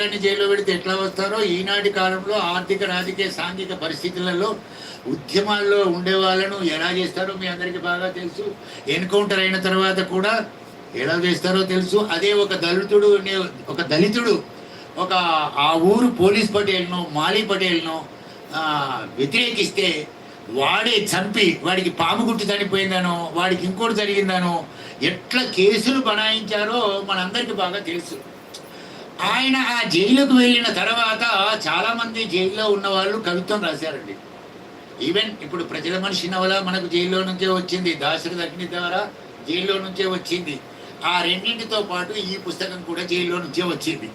పిల్లల్ని జైల్లో పెడితే ఎట్లా వస్తారో? ఈనాటి కాలంలో ఆర్థిక రాజకీయ సాంఘిక పరిస్థితులలో ఉద్యమాల్లో ఉండే వాళ్ళను ఎలా చేస్తారో మీ అందరికీ బాగా తెలుసు. ఎన్కౌంటర్ అయిన తర్వాత కూడా ఎలా చేస్తారో తెలుసు. అదే ఒక దళితుడు ఒక దళితుడు ఒక ఆ ఊరు పోలీస్ పటేల్ను మాలీ పటేల్ను వ్యతిరేకిస్తే వాడే చంపి వాడికి పాము గుట్టు చనిపోయిందనో వాడికి ఇంకోటి జరిగిందనో ఎట్లా కేసులు బనాయించారో మనందరికీ బాగా తెలుసు. ఆయన ఆ జైలుకు వెళ్ళిన తర్వాత చాలా మంది జైల్లో ఉన్న వాళ్ళు కవిత్వం రాశారండి. ఈవెన్ ఇప్పుడు ప్రజల మనిషి నవల మనకు జైల్లో నుంచే వచ్చింది. దాశరథ అగ్ని ద్వారా జైల్లో నుంచే వచ్చింది. ఆ రెండింటితో పాటు ఈ పుస్తకం కూడా జైల్లో నుంచే వచ్చింది.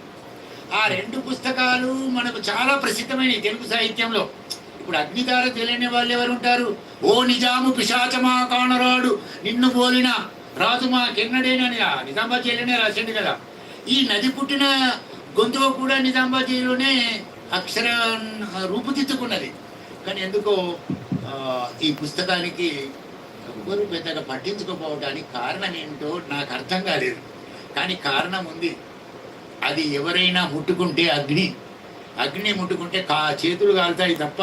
ఆ రెండు పుస్తకాలు మనకు చాలా ప్రసిద్ధమైనవి తెలుగు సాహిత్యంలో. ఇప్పుడు అగ్నిధార తెలియని వాళ్ళు ఎవరు ఉంటారు? ఓ నిజాము పిశాచమా కానరాడు నిన్ను పోలిన రాజు మా కిన్నడేనని ఆ నిజామాబాద్ జైలునే రాసిండు కదా. ఈ నది పుట్టిన గొంతువ కూడా నిజామాబాద్ అక్షర రూపుదిద్దుకున్నది. కానీ ఎందుకో ఈ పుస్తకానికి ఎవ్వరు పెద్దగా పట్టించుకోపోవడానికి కారణం ఏంటో నాకు అర్థం కాలేదు. కానీ కారణం ఉంది. అది ఎవరైనా ముట్టుకుంటే అగ్ని. అగ్ని ముట్టుకుంటే కా చేతులు కాలుతాయి తప్ప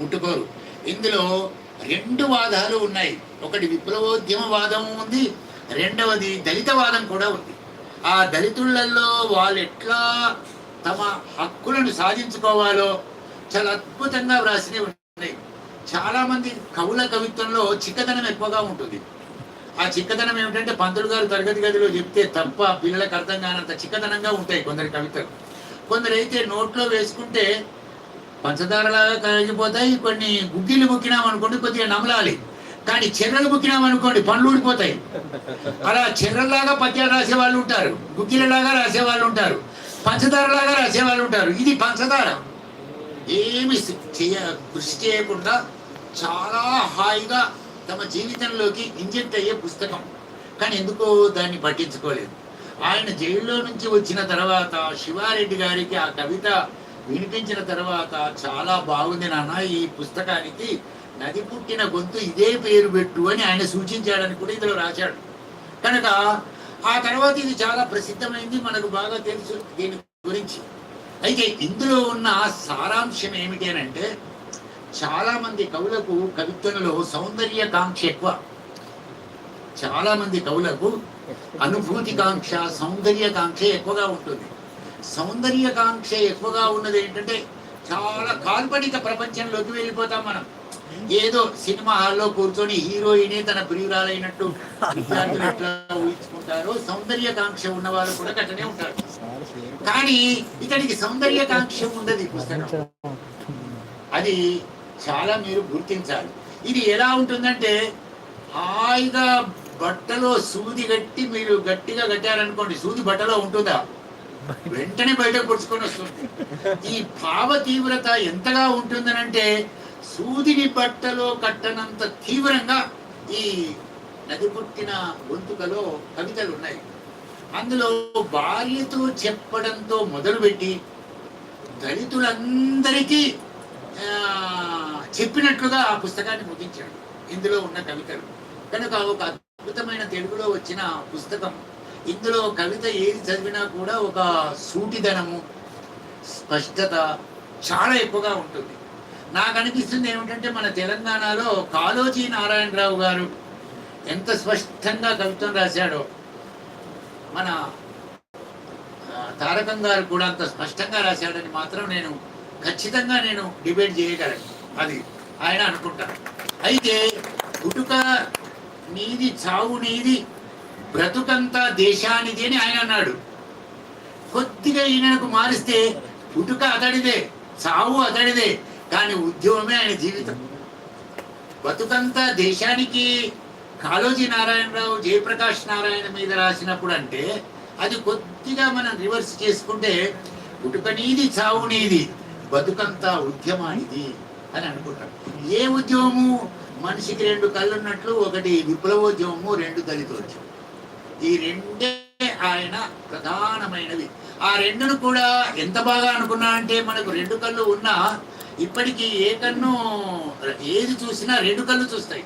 ముట్టుకోరు. ఇందులో రెండు వాదాలు ఉన్నాయి. ఒకటి విప్లవోద్యమ వాదం ఉంది. రెండవది దళిత వాదం కూడా ఉంది. ఆ దళితులలో వాళ్ళు ఎట్లా తమ హక్కులను సాధించుకోవాలో చాలా అద్భుతంగా వ్రాసినవి ఉంటాయి చాలా మంది కవుల కవిత్వంలో చిక్కదనం ఎక్కువగా ఉంటుంది. ఆ చిక్కదనం ఏమిటంటే పంతులు గారు తరగతి గదిలో చెప్తే తప్ప పిల్లలకు అర్థం కానంత చిక్కదనంగా ఉంటాయి కొందరి కవితలు. కొందరైతే నోట్లో వేసుకుంటే పంచదారలాగా కరిగిపోతాయి కొన్ని గుగ్గిలు బుక్కినాం అనుకోండి కొద్దిగా నమలాలి. కానీ చెర్రలు గుక్కినామనుకోండి పండ్లు ఊడిపోతాయి. అలా చెర్రలాగా పద్యాలు రాసే వాళ్ళు ఉంటారు గుక్కిలలాగా రాసే వాళ్ళు ఉంటారు పంచదారలాగా రాసే వాళ్ళు ఉంటారు. ఇది పంచదార. ఏమి చేయ కృషి చేయకుండా చాలా హాయిగా తమ జీవితంలోకి ఇంజెక్ట్ అయ్యే పుస్తకం. కానీ ఎందుకో దాన్ని పట్టించుకోలేదు. ఆయన జైల్లో నుంచి వచ్చిన తర్వాత శివారెడ్డి గారికి ఆ కవిత వినిపించిన తర్వాత చాలా బాగుంది నాన్న ఈ పుస్తకానికి. నది పుట్టిన గొంతు ఇదే పేరు పెట్టు అని ఆయన సూచించాడని కూడా ఇందులో రాశాడు. కనుక ఆ తర్వాత ఇది చాలా ప్రసిద్ధమైంది మనకు బాగా తెలుసు దీని గురించి. అయితే ఇందులో ఉన్న సారాంశం ఏమిటి అని అంటే చాలా మంది కవులకు కవిత్వంలో సౌందర్యకాంక్ష ఎక్కువ. చాలా మంది కవులకు అనుభూతికాంక్ష సౌందర్యకాంక్ష ఎక్కువగా ఉంటుంది. సౌందర్యకాంక్ష ఎక్కువగా ఉన్నది ఏంటంటే చాలా కాల్పనిక ప్రపంచంలోకి వెళ్ళిపోతాం మనం. ఏదో సినిమా హాల్లో కూర్చొని హీరోయినే తన ప్రియురాలైనట్టు విద్యార్థులు ఎట్లా ఊహించుకుంటారో సౌందర్యకాంక్ష ఉన్న వాళ్ళు కూడా అట్లనే ఉంటారు. కానీ ఇతనికి సౌందర్యకాంక్ష ఉండదు ఈ పుస్తకం. అది చాలా మీరు గుర్తించాలి. ఇది ఎలా ఉంటుందంటే హాయిగా బట్టలో సూది కట్టి మీరు గట్టిగా కట్టారనుకోండి సూది బట్టలో ఉంటుందా? వెంటనే బయటకు పొడుచుకొని వస్తుంది. ఈ భావ తీవ్రత ఎంతగా ఉంటుందనంటే సూదిని బట్టలో కట్టనంత తీవ్రంగా ఈ నది పుట్టిన గొంతుకలో కవితలు ఉన్నాయి. అందులో భార్యతో చెప్పడంతో మొదలుపెట్టి దళితులందరికీ చెప్పినట్లుగా ఆ పుస్తకాన్ని ముగించాడు ఇందులో ఉన్న కవితలు. కనుక ఒక అద్భుతమైన తెలుగులో వచ్చిన పుస్తకం. ఇందులో కవిత ఏది చదివినా కూడా ఒక సూటిదనము స్పష్టత చాలా ఎక్కువగా ఉంటుంది. నాకు అనిపిస్తుంది ఏమిటంటే మన తెలంగాణలో కాళోజీ నారాయణరావు గారు ఎంత స్పష్టంగా కవిత్వం రాశాడో. మన తారకం గారు కూడా అంత స్పష్టంగా రాశాడని మాత్రం నేను ఖచ్చితంగా నేను డిబేట్ చేయగలను. అది ఆయన అనుకుంటాను అయితే పుట్టుక నీది చావు నీది బ్రతుకంతా దేశానిది అని ఆయన అన్నాడు. కొద్దిగా ఈయనకు మారిస్తే పుట్టుక అతడిదే చావు అతడిదే. కానీ ఉద్యమమే ఆయన జీవితం. బతుకంతా దేశానికి కాళోజీ నారాయణరావు జయప్రకాష్ నారాయణ మీద రాసినప్పుడు అంటే అది కొద్దిగా మనం రివర్స్ చేసుకుంటే పుట్టుకనీది నీది చావు నీది బతుకంతా ఉద్యమానిది అని అనుకుంటాం. ఏ ఉద్యమము మనిషికి రెండు కళ్ళు ఉన్నట్లు ఒకటి విప్లవోద్యమము రెండు దళితోద్యమం. ఈ రెండే ఆయన ప్రధానమైనవి. ఆ రెండును కూడా ఎంత బాగా అనుకున్నా అంటే మనకు రెండు కళ్ళు ఉన్నా ఇప్పటికీ ఏ కన్ను ఏది చూసినా రెండు కళ్ళు చూస్తాయి.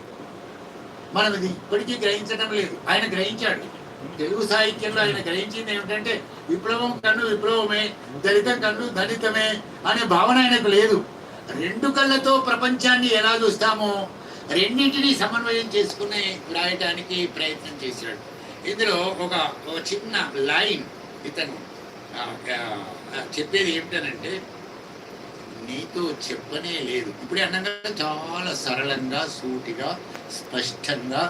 మనం ఇది ఇప్పటికీ గ్రహించడం లేదు. ఆయన గ్రహించాడు. తెలుగు సాహిత్యంలో ఆయన గ్రహించింది ఏమిటంటే విప్లవం కన్ను విప్లవమే దళితం కన్ను దళితమే అనే భావన ఆయనకు లేదు. రెండు కళ్ళతో ప్రపంచాన్ని ఎలా చూస్తామో రెండింటిని సమన్వయం చేసుకుని రాయటానికి ప్రయత్నం చేశాడు. ఇందులో ఒక ఒక చిన్న లైన్ ఇతను చెప్పేది ఏమిటనంటే నీతో చెప్పనే లేదు. ఇప్పుడే అనగా చాలా సరళంగా సూటిగా స్పష్టంగా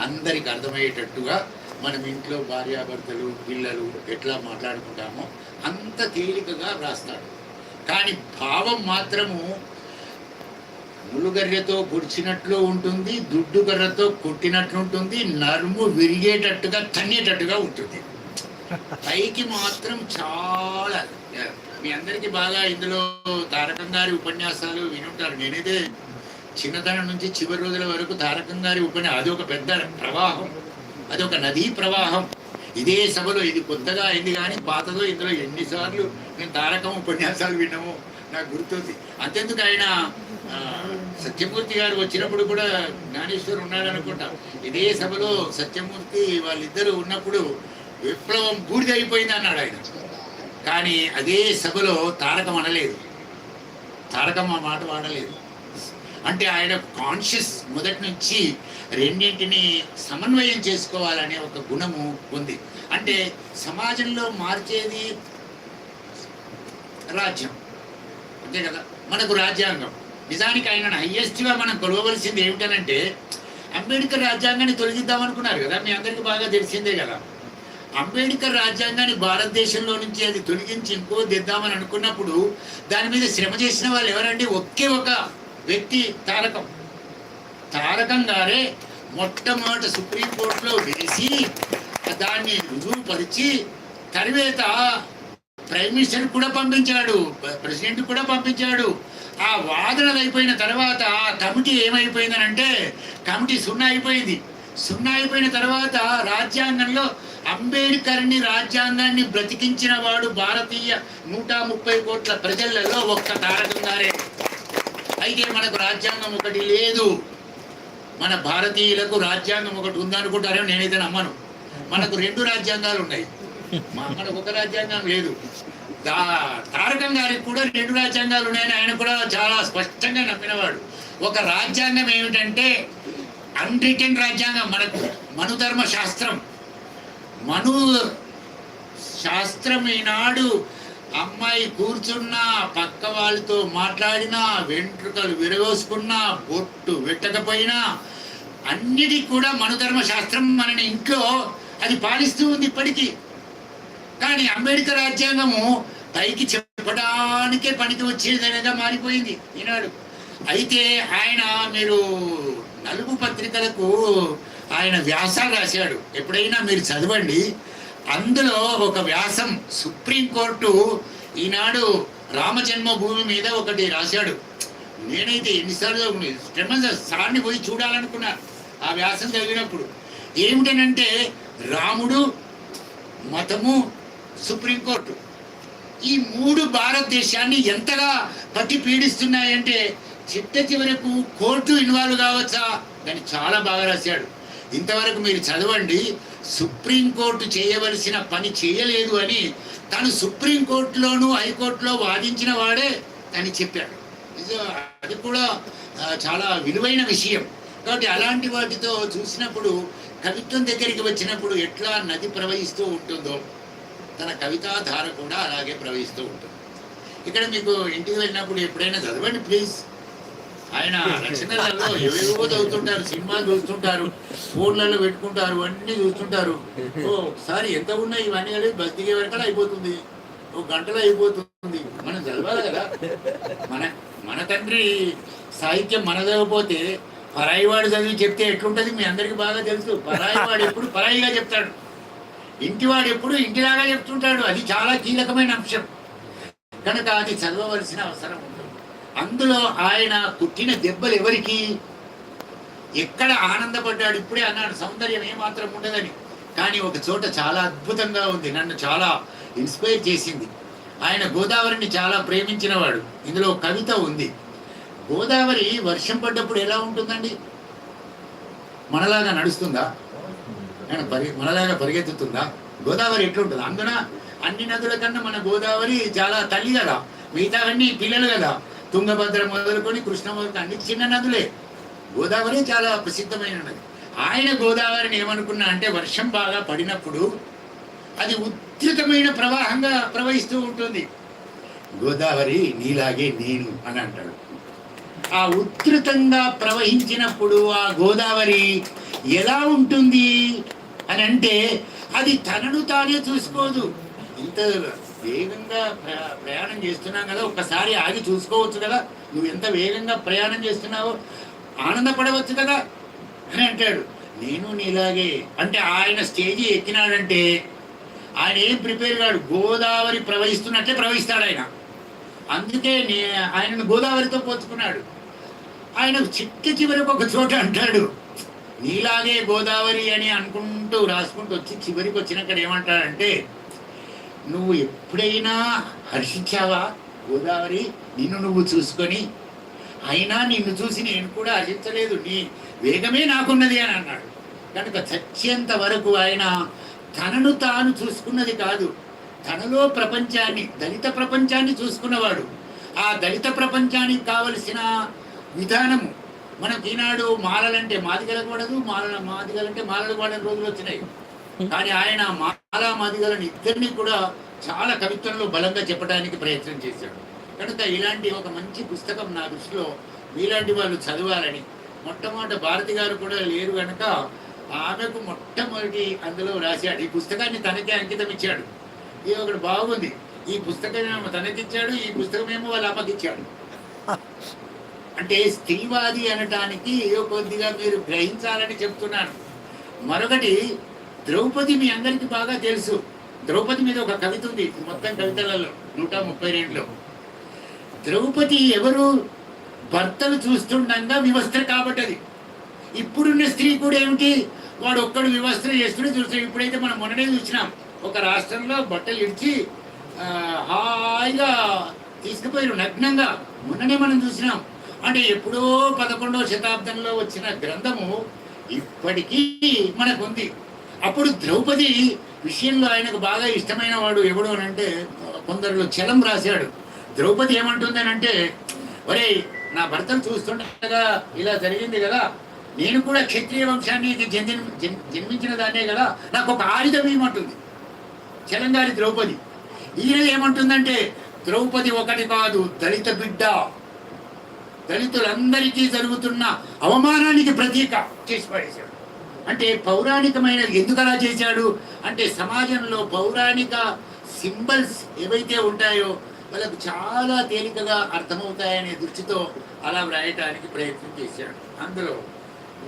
అందరికి అర్థమయ్యేటట్టుగా మనం ఇంట్లో భార్యాభర్తలు పిల్లలు ఎట్లా మాట్లాడుకుంటామో అంత తేలికగా రాస్తాడు. కానీ భావం మాత్రము ములుగర్రెతో గుడిచినట్లు ఉంటుంది దుడ్డు గర్రతో కొట్టినట్లు ఉంటుంది నరుము విరిగేటట్టుగా తన్నేటట్టుగా ఉంటుంది. పైకి మాత్రం చాలా మీ అందరికీ బాగా ఇందులో తారకం గారి ఉపన్యాసాలు వినుంటారు. నేనైతే చిన్నతనం నుంచి చివరి రోజుల వరకు తారకం గారి ఉపన్యాసం అది ఒక పెద్ద ప్రవాహం. అది ఒక నదీ ప్రవాహం. ఇదే సభలో ఇది కొత్తగా అయింది కానీ పాతదో ఇందులో ఎన్నిసార్లు నేను తారకం ఉపన్యాసాలు విన్నాము నాకు గుర్తుంది. అంతెందుకు ఆయన ఆ, సత్యమూర్తి గారు వచ్చినప్పుడు కూడా జ్ఞానేశ్వర్ ఉన్నాడనుకుంటా. ఇదే సభలో సత్యమూర్తి వాళ్ళిద్దరూ ఉన్నప్పుడు విప్లవం పూర్తి అయిపోయింది అన్నాడు ఆయన. కానీ అదే సభలో తారకం అనలేదు. తారకం ఆ మాట వాడలేదు. అంటే ఆయన కాన్షియస్ మొదటి నుంచి రెండింటిని సమన్వయం చేసుకోవాలనే ఒక గుణము ఉంది. అంటే సమాజంలో మార్చేది రాజ్యం. అంతే కదా? మనకు రాజ్యాంగం. నిజానికి ఆయన హయ్యెస్ట్గా మనం కొలవవలసింది ఏమిటనంటే అంబేద్కర్ రాజ్యాంగాన్ని తొలగిద్దాం అనుకున్నారు కదా? మీ అందరికీ బాగా తెలిసిందే కదా. అంబేద్కర్ రాజ్యాంగాన్ని భారతదేశంలో నుంచి అది తొలగించి ఇంకో దిద్దామని అనుకున్నప్పుడు దాని మీద శ్రమ చేసిన వాళ్ళు ఎవరండి? ఒకే ఒక వ్యక్తి తారకం. తారకం గారే మొట్టమొదట సుప్రీంకోర్టులో వేసి దాన్ని రుజువుపరిచి తర్వాత ప్రైమ్ మినిస్టర్ కూడా పంపించాడు ప్రెసిడెంట్ కూడా పంపించాడు. ఆ వాదనలు అయిపోయిన తర్వాత ఆ కమిటీ ఏమైపోయిందనంటే కమిటీ సున్నా అయిపోయింది. సున్నా అయిపోయిన తర్వాత రాజ్యాంగంలో అంబేద్కర్ని రాజ్యాంగాన్ని బ్రతికించిన వాడు భారతీయ నూట ముప్పై కోట్ల ప్రజలలో ఒక్క తారకం గారే. అయితే మనకు రాజ్యాంగం ఒకటి లేదు. మన భారతీయులకు రాజ్యాంగం ఒకటి ఉందనుకుంటారేమో నేనైతే నమ్మను. మనకు రెండు రాజ్యాంగాలు ఉన్నాయి. మా మనకు ఒక రాజ్యాంగం లేదు. తారకం గారికి కూడా రెండు రాజ్యాంగాలు ఉన్నాయని ఆయన కూడా చాలా స్పష్టంగా నమ్మినవాడు. ఒక రాజ్యాంగం ఏమిటంటే అన్రిటెన్ రాజ్యాంగం మనకు మనుధర్మ శాస్త్రం మనూర్ శాస్త్రం ఈనాడు అమ్మాయి కూర్చున్నా పక్క వాళ్ళతో మాట్లాడినా వెంట్రుకలు విరగోసుకున్నా బొట్టు పెట్టకపోయినా అన్నిటికి కూడా మనుధర్మ శాస్త్రం మనని ఇంట్లో అది పాలిస్తూ ఉంది ఇప్పటికీ. కానీ అంబేద్కర్ రాజ్యాంగము పైకి చెప్పడానికే పనికి వచ్చేదనేగా మారిపోయింది ఈనాడు. అయితే ఆయన మీరు నలుగు పత్రికలకు ఆయన వ్యాసాలు రాశాడు. ఎప్పుడైనా మీరు చదవండి. అందులో ఒక వ్యాసం సుప్రీంకోర్టు ఈనాడు రామజన్మభూమి మీద ఒకటి రాశాడు. నేనైతే ఎన్నిసార్లు సార్ని పోయి చూడాలనుకున్నా ఆ వ్యాసం చదివినప్పుడు. ఏమిటనంటే రాముడు మతము సుప్రీంకోర్టు ఈ మూడు భారతదేశాన్ని ఎంతగా పట్టి పీడిస్తున్నాయంటే చిట్ట చివరకు కోర్టు ఇన్వాల్వ్ కావచ్చా? దాన్ని చాలా బాగా రాశాడు. ఇంతవరకు మీరు చదవండి సుప్రీంకోర్టు చేయవలసిన పని చేయలేదు అని తను సుప్రీంకోర్టులోనూ హైకోర్టులో వాదించిన వాడే అని చెప్పాడు. అది కూడా చాలా విలువైన విషయం. కాబట్టి అలాంటి వాటితో చూసినప్పుడు కవిత్వం దగ్గరికి వచ్చినప్పుడు ఎట్లా నది ప్రవహిస్తూ ఉంటుందో తన కవితాధార కూడా అలాగే ప్రవహిస్తూ ఉంటుంది. ఇక్కడ మీకు ఇంటికి వెళ్ళినప్పుడు ఎప్పుడైనా చదవండి ప్లీజ్. ఆయన రచనలలో ఏవేవో చదువుతుంటారు సినిమాలు చూస్తుంటారు ఫోన్లలో పెట్టుకుంటారు అన్నీ చూస్తుంటారు. ఓ ఒకసారి ఎంత ఉన్నాయి ఇవన్నీ కలిపి బస్ దిగే వరకు అయిపోతుంది. ఒక గంటలో అయిపోతుంది. మనం చదవాలి కదా. మన మన తండ్రి సాహిత్యం మనదకపోతే పరాయివాడు చదివి చెప్తే ఎట్లుంటది మీ అందరికీ బాగా తెలుసు. పరాయివాడు ఎప్పుడు పరాయిగా చెప్తాడు. ఇంటివాడు ఎప్పుడు ఇంటిలాగా చెప్తుంటాడు. అది చాలా కీలకమైన అంశం. కనుక అది చదవవలసిన అవసరం అందులో ఆయన పుట్టిన దెబ్బలు ఎవరికి? ఎక్కడ ఆనందపడ్డాడు? ఇప్పుడే అన్నాడు సౌందర్యం ఏమాత్రం ఉండదని. కానీ ఒక చోట చాలా అద్భుతంగా ఉంది. నన్ను చాలా ఇన్స్పైర్ చేసింది. ఆయన గోదావరిని చాలా ప్రేమించినవాడు. ఇందులో కవిత ఉంది. గోదావరి వర్షం పడ్డప్పుడు ఎలా ఉంటుందండి? మనలాగా నడుస్తుందా? పరి మనలాగా పరిగెత్తుతుందా? గోదావరి ఎట్లుంటుంది? అందున అన్ని నదుల కన్నా మన గోదావరి చాలా తల్లి కదా. మిగతావన్నీ పిల్లలు కదా. తుంగభద్ర మొదలుకొని కృష్ణ మొదలు అన్ని చిన్న నదులే. గోదావరి చాలా ప్రసిద్ధమైన నది. ఆయన గోదావరిని ఏమనుకున్నా అంటే వర్షం బాగా పడినప్పుడు అది ఉద్ధృతమైన ప్రవాహంగా ప్రవహిస్తూ ఉంటుంది. గోదావరి నీలాగే నేను అని అంటాడు. ఆ ఉధృతంగా ప్రవహించినప్పుడు ఆ గోదావరి ఎలా ఉంటుంది అని అంటే అది తనను తానే చూసుకోదు. ఇంత వేగంగా ప్రయాణం చేస్తున్నాం కదా ఒక్కసారి ఆగి చూసుకోవచ్చు కదా నువ్వు ఎంత వేగంగా ప్రయాణం చేస్తున్నావో ఆనందపడవచ్చు కదా అని అంటాడు. నేను నీలాగే అంటే ఆయన స్టేజి ఎక్కినాడంటే ఆయన ఏం ప్రిపేర్ కాడు గోదావరి ప్రవహిస్తున్నట్లే ప్రవహిస్తాడు ఆయన. అందుకే నే ఆయనను గోదావరితో పోల్చుకున్నాడు. ఆయన చిట్ట చివరికి ఒక చోట అంటాడు నీలాగే గోదావరి అని అనుకుంటూ రాసుకుంటూ వచ్చి చివరికి వచ్చినాక ఏమంటాడంటే నువ్వు ఎప్పుడైనా హర్షించావా? గోదావరి నిన్ను నువ్వు చూసుకొని. అయినా నిన్ను చూసి నేను కూడా హర్షించలేదు. నీ వేగమే నాకున్నది అని అన్నాడు. కనుక చచ్చేంత వరకు ఆయన తనను తాను చూసుకున్నది కాదు తనలో ప్రపంచాన్ని దళిత ప్రపంచాన్ని చూసుకున్నవాడు. ఆ దళిత ప్రపంచానికి కావలసిన విధానము మనకి ఈనాడు మాలలంటే మాదిగలకూడదు మాల మాదిగలంటే మాలలు వాడని రోజులు వచ్చినాయి. కానీ ఆయన మాలా మాదిగలను ఇద్దరిని కూడా చాలా కవిత్వంలో బలంగా చెప్పడానికి ప్రయత్నం చేశాడు. కనుక ఇలాంటి ఒక మంచి పుస్తకం నా దృష్టిలో మీలాంటి వాళ్ళు చదవాలని మొట్టమొదట భారతి గారు కూడా లేరు కనుక ఆమెకు మొట్టమొదటి అందులో రాశాడు. ఈ పుస్తకాన్ని తనకే అంకితం ఇచ్చాడు. ఇది ఒకటి బాగుంది. ఈ పుస్తకం ఏమో తనకిచ్చాడు ఈ పుస్తకం ఏమో వాళ్ళ అమ్మకిచ్చాడు. అంటే స్త్రీవాది అనటానికి కొద్దిగా మీరు గ్రహించాలని చెప్తున్నాను. మరొకటి ద్రౌపది మీ అందరికి బాగా తెలుసు. ద్రౌపది మీద ఒక కవిత ఉంది మొత్తం కవితలలో నూట ముప్పై రెండులో. ద్రౌపది ఎవరు? భర్తలు చూస్తుండగా వివస్త్ర కాబట్టది. ఇప్పుడున్న స్త్రీ కూడా ఏమిటి? వాడు ఒక్కడు వివస్త్ర చేస్తుంటే చూస్తాడు ఇప్పుడైతే మనం మొన్ననే చూసినాం ఒక రాష్ట్రంలో బట్టలు ఇడిచి హాయిగా తీసుకుపోయారు నగ్నంగా. మొన్ననే మనం చూసినాం. అంటే ఎప్పుడో పదకొండవ శతాబ్దంలో వచ్చిన గ్రంథము ఇప్పటికీ మనకుంది. అప్పుడు ద్రౌపది విషయంలో ఆయనకు బాగా ఇష్టమైన వాడు ఎవడు అని అంటే కొందరిలో చలం రాశాడు. ద్రౌపది ఏమంటుంది అని అంటే ఒరే నా భర్తను చూస్తుండగా ఇలా జరిగింది కదా నేను కూడా క్షత్రియ వంశానికి జన్మి జన్- జన్మించిన దాన్నే కదా నాకు ఒక ఆయుధం ఏమంటుంది చలంగారి ద్రౌపది ఈయన ఏమంటుందంటే ద్రౌపది ఒకటి కాదు దళిత బిడ్డ. దళితులందరికీ జరుగుతున్న అవమానానికి ప్రతీక. చేసి పడేశాడు అంటే పౌరాణికమైన ఎందుకు అలా చేశాడు? అంటే సమాజంలో పౌరాణిక సింబల్స్ ఏవైతే ఉంటాయో వాళ్ళకు చాలా తేలికగా అర్థమవుతాయనే దృష్టితో అలా వ్రాయటానికి ప్రయత్నం చేశాడు. అందులో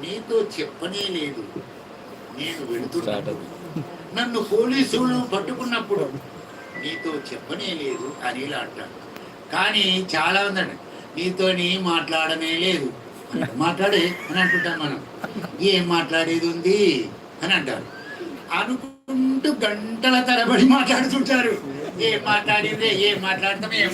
నీతో చెప్పనే లేదు. నేను వెళుతున్నాను నన్ను పోలీసులు పట్టుకున్నప్పుడు నీతో చెప్పనే లేదు అని ఇలా అంటాడు. కానీ చాలా ఉందండి. నీతోని మాట్లాడనే లేదు. మాట్లాడే అని అంటుంటాం మనం. ఏం మాట్లాడేది ఉంది అని అంటారు. అనుకుంటూ గంటల తరబడి మాట్లాడుతుంటారు. ఏం మాట్లాడిందే ఏం మాట్లాడతాం ఏం